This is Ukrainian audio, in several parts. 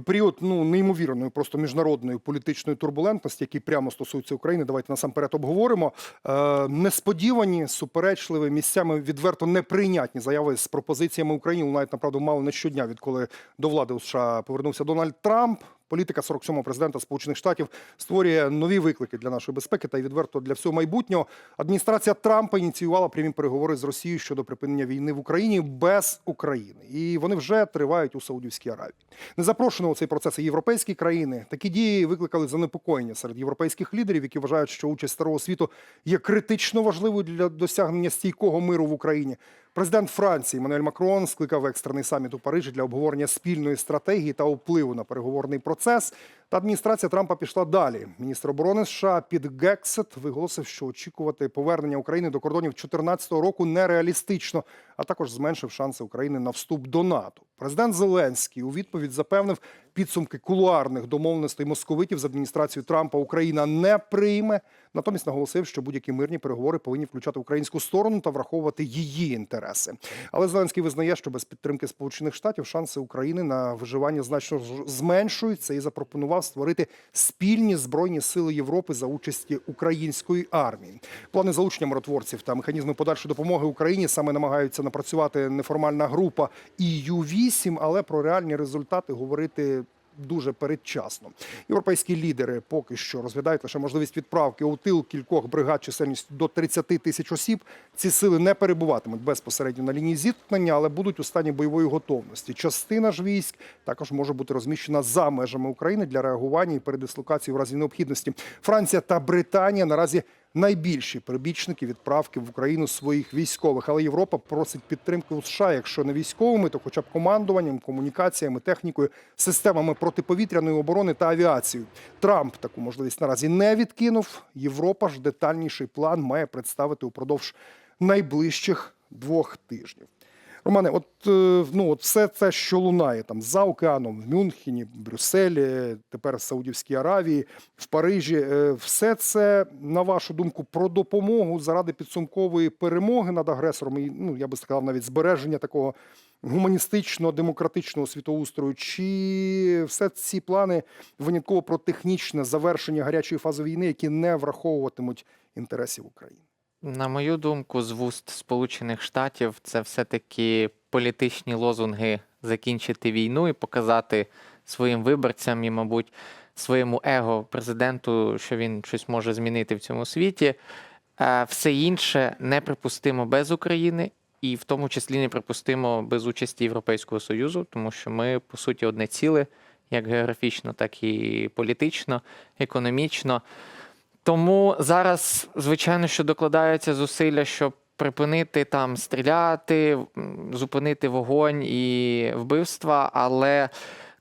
період ну неймовірної, просто міжнародної політичної турбулентності, який прямо стосується України. Давайте насамперед обговоримо. Е, несподівані, суперечливі, місцями відверто неприйнятні заяви з пропозиціями України Навіть направду мало не щодня, відколи до влади у США повернувся Дональд Трамп. Політика 47-го президента Сполучених Штатів створює нові виклики для нашої безпеки та й відверто для всього майбутнього. Адміністрація Трампа ініціювала прямі переговори з Росією щодо припинення війни в Україні без України, і вони вже тривають у Саудівській Аравії. Не запрошено у цей процес європейські країни. Такі дії викликали занепокоєння серед європейських лідерів, які вважають, що участь старого світу є критично важливою для досягнення стійкого миру в Україні. Президент Франції Мануель Макрон скликав екстрений саміт у Парижі для обговорення спільної стратегії та впливу на переговорний процес. Та адміністрація Трампа пішла далі. Міністр оборони США Піт Гексет виголосив, що очікувати повернення України до кордонів 2014 року нереалістично, а також зменшив шанси України на вступ до НАТО. Президент Зеленський у відповідь запевнив, підсумки кулуарних домовленостей московитів з адміністрацією Трампа Україна не прийме. Натомість наголосив, що будь-які мирні переговори повинні включати українську сторону та враховувати її інтереси. Але Зеленський визнає, що без підтримки Сполучених Штатів шанси України на виживання значно зменшуються і запропонував створити спільні збройні сили Європи за участі української армії. Плани залучення миротворців та механізми подальшої допомоги Україні саме намагаються напрацювати неформальна група EU-8, але про реальні результати говорити. Дуже передчасно. Європейські лідери поки що розглядають лише можливість відправки у тил кількох бригад чисельністю до 30 тисяч осіб. Ці сили не перебуватимуть безпосередньо на лінії зіткнення, але будуть у стані бойової готовності. Частина ж військ також може бути розміщена за межами України для реагування і передислокації в разі необхідності. Франція та Британія наразі найбільші прибічники відправки в Україну своїх військових. Але Європа просить підтримки США, якщо не військовими, то хоча б командуванням, комунікаціями, технікою, системами протиповітряної оборони та авіацією. Трамп таку можливість наразі не відкинув. Європа ж детальніший план має представити упродовж найближчих двох тижнів. Романе, от е, ну от все це, що лунає там за океаном, в Мюнхені, Брюсселі, тепер в Саудівській Аравії, в Парижі, е, все це, на вашу думку, про допомогу заради підсумкової перемоги над агресором, і ну я би сказав, навіть збереження такого гуманістично-демократичного світоустрою, чи все ці плани винятково про технічне завершення гарячої фази війни, які не враховуватимуть інтересів України? На мою думку, з вуст Сполучених Штатів це все-таки політичні лозунги закінчити війну і показати своїм виборцям і, мабуть, своєму его президенту, що він щось може змінити в цьому світі. Е, Все інше неприпустимо без України, і в тому числі неприпустимо без участі Європейського Союзу, тому що ми, по суті, одне ціле, як географічно, так і політично, економічно. Тому зараз, звичайно, що докладаються зусилля, щоб припинити там стріляти, зупинити вогонь і вбивства, але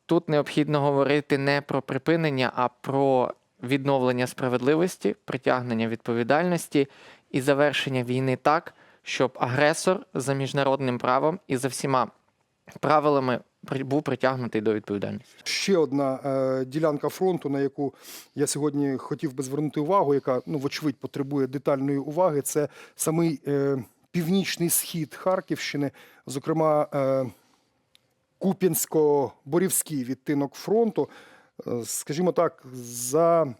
тут необхідно говорити не про припинення, а про відновлення справедливості, притягнення відповідальності і завершення війни так, щоб агресор за міжнародним правом і за всіма правилами був притягнутий до відповідальності. Ще одна е, ділянка фронту, на яку я сьогодні хотів би звернути увагу, яка ну вочевидь потребує детальної уваги. Це самий е, північний схід Харківщини, зокрема е, Куп'янсько-Борівський відтинок фронту. Е, скажімо так, за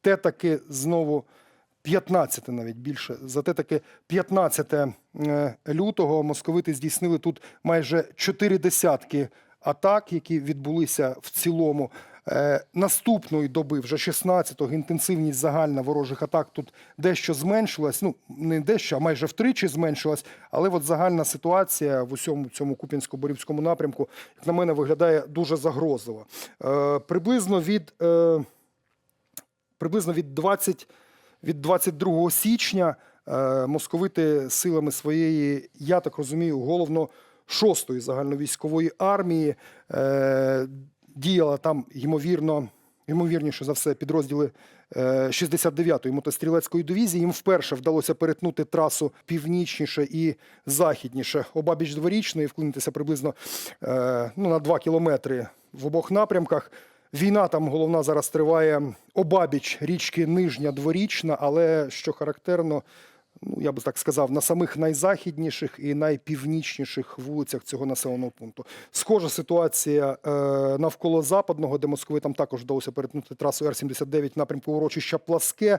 те таки знову 15 навіть більше. За те таки 15 е, лютого московити здійснили тут майже чотири десятки атак, які відбулися в цілому. Е, Наступної доби, вже 16-го, інтенсивність загальна ворожих атак тут дещо зменшилась. Ну не дещо, а майже втричі зменшилась. Але от загальна ситуація в усьому цьому Куп'янсько-Борівському напрямку, як на мене, виглядає дуже загрозливо. Е, Приблизно від е, приблизно від 20 від 22 січня е, московити силами своєї, я так розумію, головно шостої загальновійськової армії е, діяла там ймовірно. Ймовірніше за все, підрозділи е, 69-ї мотострілецької дивізії. Їм вперше вдалося перетнути трасу північніше і західніше обабіч дворічної, вклинитися приблизно е, ну, на 2 кілометри в обох напрямках. Війна там головна зараз триває обабіч річки Нижня Дворічна, але що характерно, ну я би так сказав, на самих найзахідніших і найпівнічніших вулицях цього населеного пункту. Схожа ситуація е, навколо западного, де Москви там також вдалося перетнути трасу Р-79 в напрямку урочища Пласке.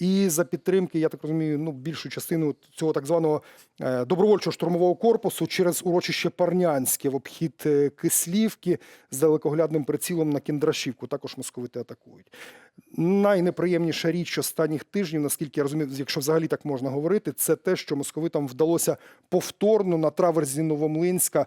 І за підтримки, я так розумію, ну більшу частину цього так званого е, добровольчого штурмового корпусу через урочище Парнянське в обхід е, Кислівки з далекоглядним прицілом на Кіндрашівку. Також московити атакують. Найнеприємніша річ останніх тижнів, наскільки я розумію, якщо взагалі так можна говорити, це те, що московитам вдалося повторно на траверзі Новомлинська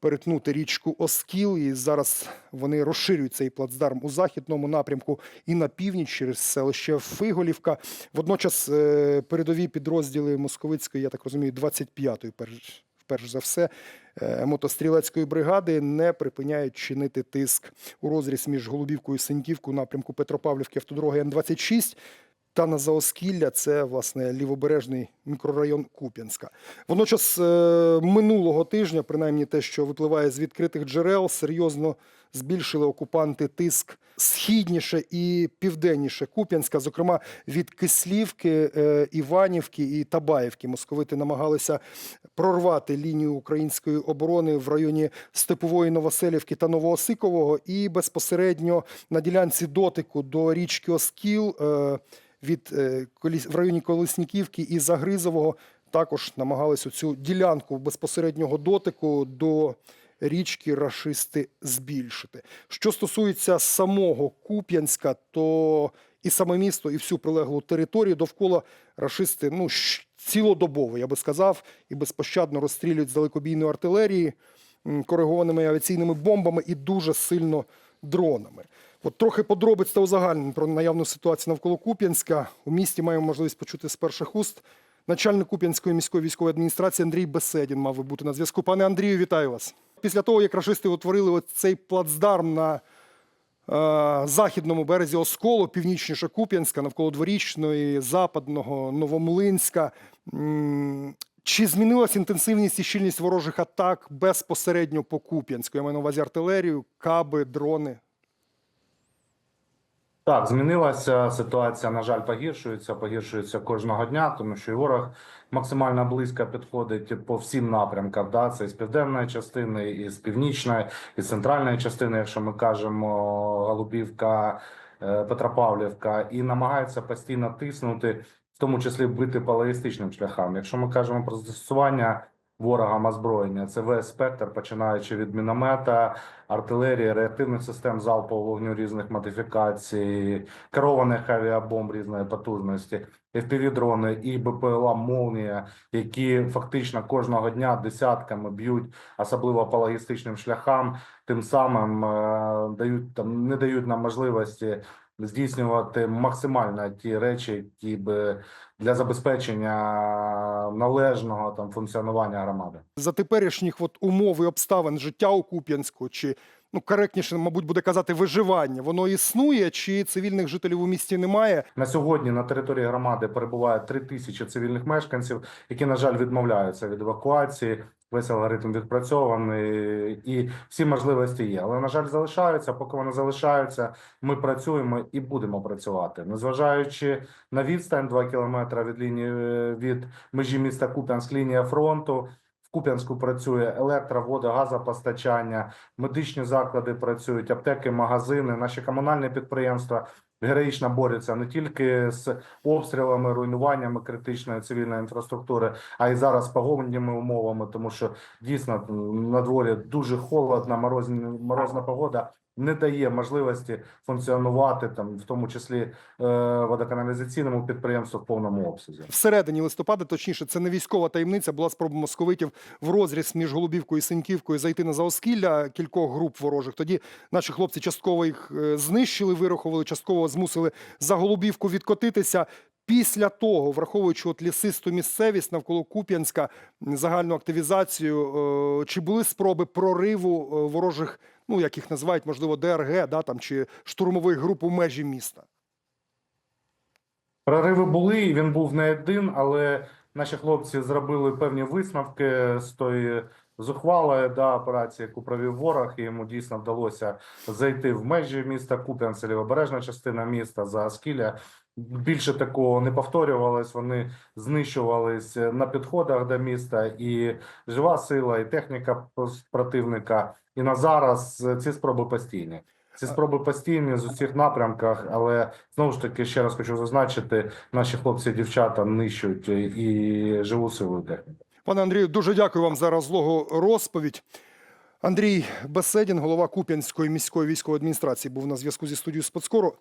перетнути річку Оскіл. І зараз вони розширюють цей плацдарм у західному напрямку і на північ через селище Фиголівка. Водночас е, передові підрозділи московицької, я так розумію, 25-ї перш, перш за все. е, Мотострілецької бригади не припиняють чинити тиск у розріз між Голубівкою і Синьківкою напрямку Петропавлівки автодороги Н-26 та на Заоскілля це власне лівобережний мікрорайон Куп'янська. Водночас е, минулого тижня, принаймні те, що випливає з відкритих джерел, серйозно збільшили окупанти тиск східніше і південніше Куп'янська, зокрема від Кислівки, е, Іванівки і Табаївки. Московити намагалися прорвати лінію української оборони в районі Степової Новоселівки та Новоосикового і безпосередньо на ділянці дотику до річки Оскіл. Від е, Коліс- в районі Колесніківки і Загризового також намагалися цю ділянку безпосереднього дотику до річки рашисти збільшити. Що стосується самого Куп'янська, то і саме місто, і всю прилеглу територію довкола рашисти ну, цілодобово, я би сказав, і безпощадно розстрілюють з далекобійної артилерії, коригованими авіаційними бомбами і дуже сильно дронами. От трохи подробиць та узагальнень про наявну ситуацію навколо Куп'янська. У місті маємо можливість почути з перших уст. Начальник Куп'янської міської військової адміністрації Андрій Беседін мав би бути на зв'язку. Пане Андрію, вітаю вас. Після того, як рашисти утворили цей плацдарм на е, західному березі Осколу, північніше Куп'янська, навколо дворічної, западного, Новомлинська. Чи змінилась інтенсивність і щільність ворожих атак безпосередньо по Куп'янську? Я маю на увазі артилерію, каби, дрони. Так, змінилася ситуація, на жаль, погіршується, погіршується кожного дня, тому що і ворог максимально близько підходить по всім напрямкам. Да? Це і з південної частини, і з північної, і з центральної частини, якщо ми кажемо Голубівка, е, Петропавлівка, і намагається постійно тиснути, в тому числі бити по шляхам. Якщо ми кажемо про застосування ворогам озброєння, це весь спектр, починаючи від міномета, артилерії, реактивних систем залпового вогню різних модифікацій, керованих авіабомб різної потужності, FPV-дрони і БПЛА «Молнія», які фактично кожного дня десятками б'ють, особливо по логістичним шляхам, тим самим е, дають там не дають нам можливості здійснювати максимально ті речі, які би для забезпечення належного там функціонування громади. За теперішніх от умов і обставин життя у Куп'янську, чи ну коректніше, мабуть, буде казати виживання, воно існує, чи цивільних жителів у місті немає? На сьогодні на території громади перебуває 3 тисячі цивільних мешканців, які, на жаль, відмовляються від евакуації. Весь алгоритм відпрацьований і всі можливості є. Але на жаль, залишаються. Поки вони залишаються, ми працюємо і будемо працювати, незважаючи на відстань 2 кілометри від лінії від межі міста Куп'янськ, лінія фронту. Куп'янську працює електро, вода, газопостачання, медичні заклади працюють, аптеки, магазини, наші комунальні підприємства героїчно борються не тільки з обстрілами, руйнуваннями критичної цивільної інфраструктури, а й зараз з погодними умовами, тому що дійсно на дворі дуже холодна, морозна, морозна погода. Не дає можливості функціонувати там, в тому числі е, водоканалізаційному підприємству в повному обсязі. Всередині листопада, точніше, це не військова таємниця, була спроба московитів в розріз між Голубівкою і Синьківкою зайти на заоскілля кількох груп ворожих. Тоді наші хлопці частково їх е, знищили, вирахували, частково змусили за Голубівку відкотитися. Після того, враховуючи от лісисту місцевість навколо Куп'янська, загальну активізацію, е, чи були спроби прориву е, ворожих, ну як їх називають, можливо, ДРГ, да, там, чи штурмових груп у межі міста? Прориви були, і він був не один, але наші хлопці зробили певні висновки з тої зухвалої да, операції, яку провів ворог, і йому дійсно вдалося зайти в межі міста Куп'янськ, лівобережна частина міста за Аскіля. Більше такого не повторювалось. Вони знищувались на підходах до міста, і жива сила, і техніка противника. І на зараз е, ці спроби постійні. Ці спроби постійні з усіх напрямках, але знову ж таки ще раз хочу зазначити: наші хлопці і дівчата нищують е, і живу силу техніку. Пане Андрію, дуже дякую вам за розлогу розповідь. Андрій Беседін, голова Куп'янської міської військової адміністрації, був на зв'язку зі студією Спецкору.